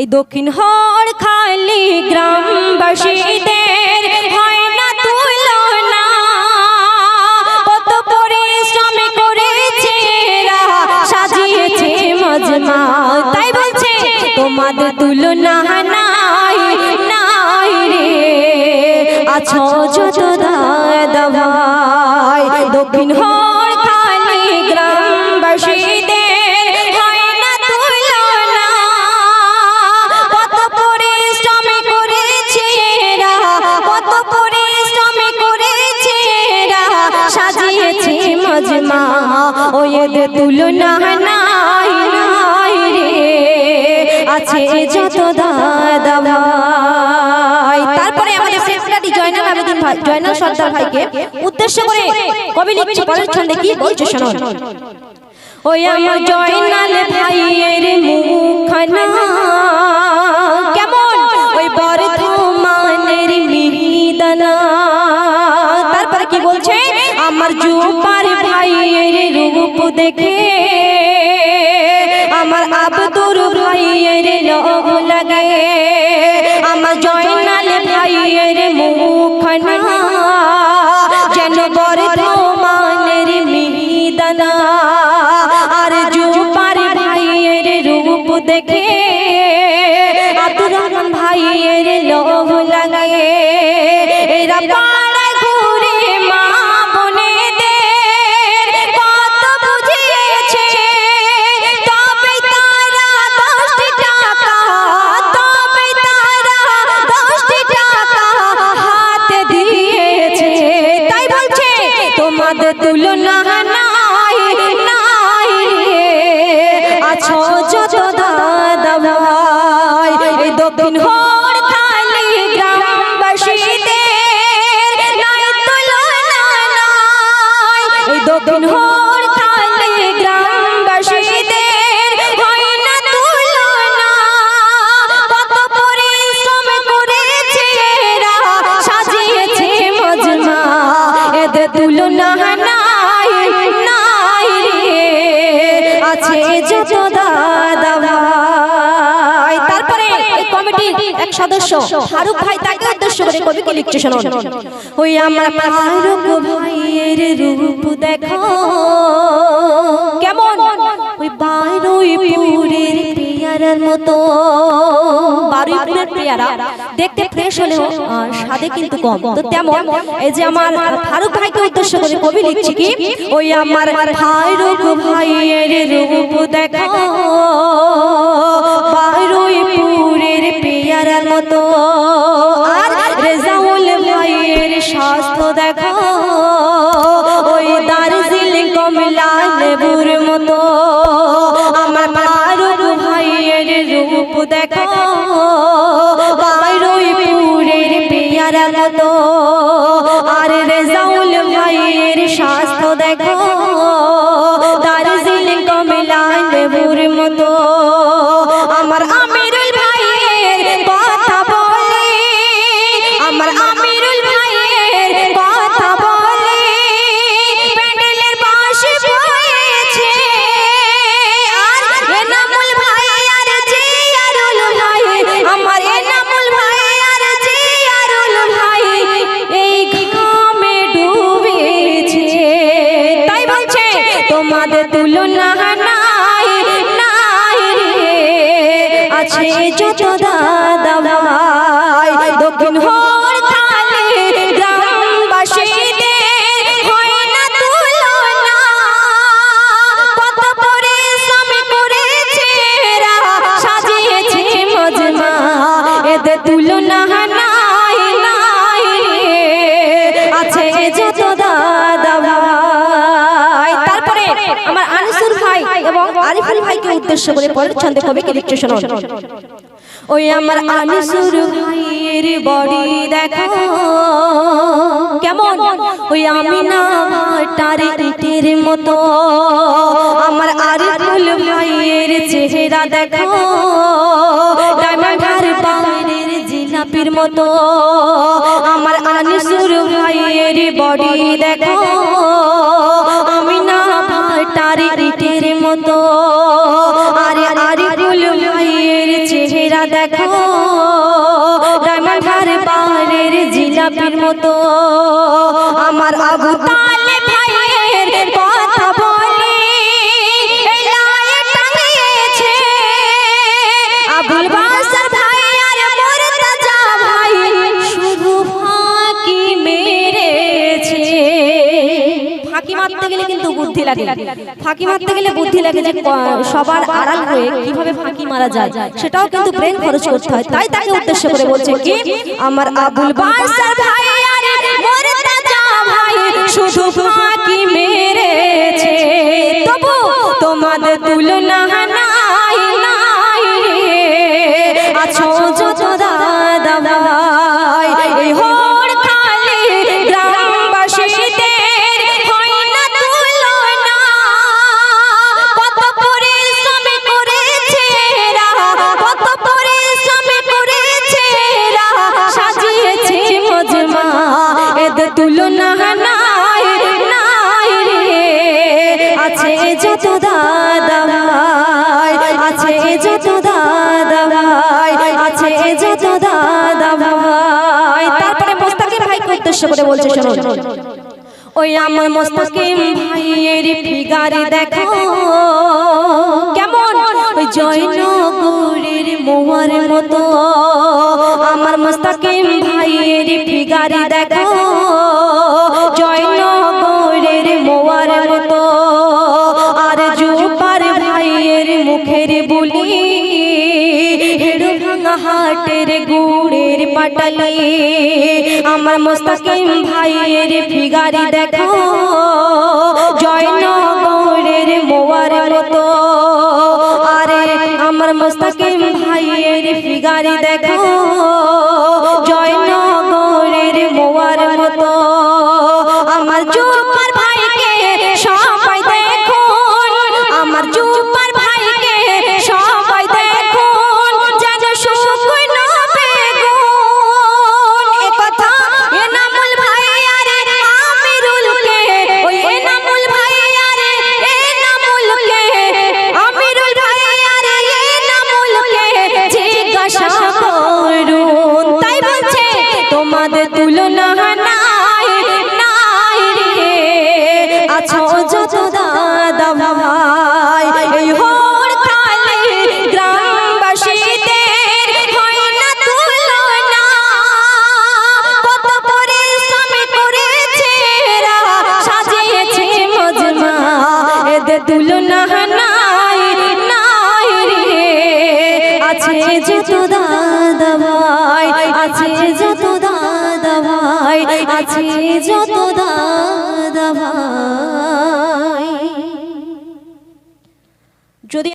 এই দক্ষিণ হর খালি গ্রামবাসীদের হয় না তুলনা। কত পরিশ্রম করেছে সাজিয়েছে মজমা। তাই বলছে, তোমাদের তুলনা নাই নাই রে। আছো যত দক্ষিণ হর জয়নাল সর্দার ভাইকে উদ্দেশ্য করে কবি পরের ছন্দে কি বলছে শুনুন ওই আমার জয়নাল ভাইয়ের মুখখানা, কেমন? ওই মিহিদানা। তারপরে কি বলছে? আমার জুপার ভাইয়ের রূপ দেখে, আমার আবদুর ভাইয়ের লোভ লাগে আমার জয়নাল ভাইয়ের মুখনা যেন বর্ধমানের মিহিদানা। আর জুপার ভাইয়ের রূপ দেখে রহমান ভাইয়ের লোভ লাগে তোমাদের তুলনা আছে যত দাদা ভাই। তারপরে কমিটির এক সদস্য। ফারুক ভাই তাকে সদস্য করে কবিকে লিখছে শুনুন। ওই আমার ফারুক ভাইয়ের রূপ দেখো। কেমন? ওই বারুইপুরের পেয়ারার মতো। বারুইপুরের পেয়ারা দেখতে ফ্রেশ হলেও স্বাদে কিন্তু কম। তো তেমন এই যে আমার ফারুক ভাইকে উদ্দেশ্য করে কবি লিখছি কি? ওই আমার ফারুক ভাইয়ের রূপ দেখো। বারুইপুরের পেয়ারার মতো। আর রেজাউল ভাইয়ের স্বাস্থ্য দেখো। ওই দার্জিলিং কমলা লেবুর মতো। আর রেজাউল ভাইয়ের স্বাস্থ্য দেখো। দার্জিলিং কমলা লেবুর মতো। যত দাদা উদ্দেশ্য করে পরের ছন্দে কবিকে লিখছে শুনুন ওই আমার আনিসুর ভাইয়ের বডি দেখো। কেমন? ওই আমি না ভাটার ইটের মতো। আমার আরিফুল ভাইয়ের চেহারা দেখো। ডায়মন্ড আর জিলাপির মতো। আমার আনিসুর ভাইয়ের বডি দেখো। আমার আবু ভাইয়ের কথা বলে আবুল বাসার ভাই আর মুর্তজা ভাই শুধু ফাঁকি মেরেছে। ফাঁকি মারতে গেলে কিন্তু বুদ্ধি লাগে। ফাঁকি মারতে গেলে বুদ্ধি লাগে যে সবার আড়াল হয়ে কীভাবে ফাঁকি মারা যায়, সেটাও কিন্তু ব্রেন খরচ করতে হয়। তাই তাকে উদ্দেশ্য করে বলছে কি, আমার আবুল বাসার ভাই আর ভাই শুধু ফাঁকি মেরেছে। তবু তোমাদের তুলনা যত দাদা ভাই আছে যত দাদা ভাই আছে যত দাদা ভাই তারপরে মোস্তাকিম ভাইকে উদ্দেশ্য করে বলছে শুনুন ওই আমার মোস্তাকিম ভাইয়ের ফিগার দেখো। কেমন? ওই জয়নগরের মোহর মতো। আমার মোস্তাকিম ভাইয়ের ফিগার দেখো। হাটের গুড়ের পাটালে। আমার মোস্তাকিম ভাইয়ের ফিগারি দেখো। জয়নগরের মোয়ার মতো। আরে আমার মোস্তাকিম ভাইয়ের ফিগারি দেখো। জয়নগরের যত দাদা ভাই আছে যত দাদা ভাই আছে যত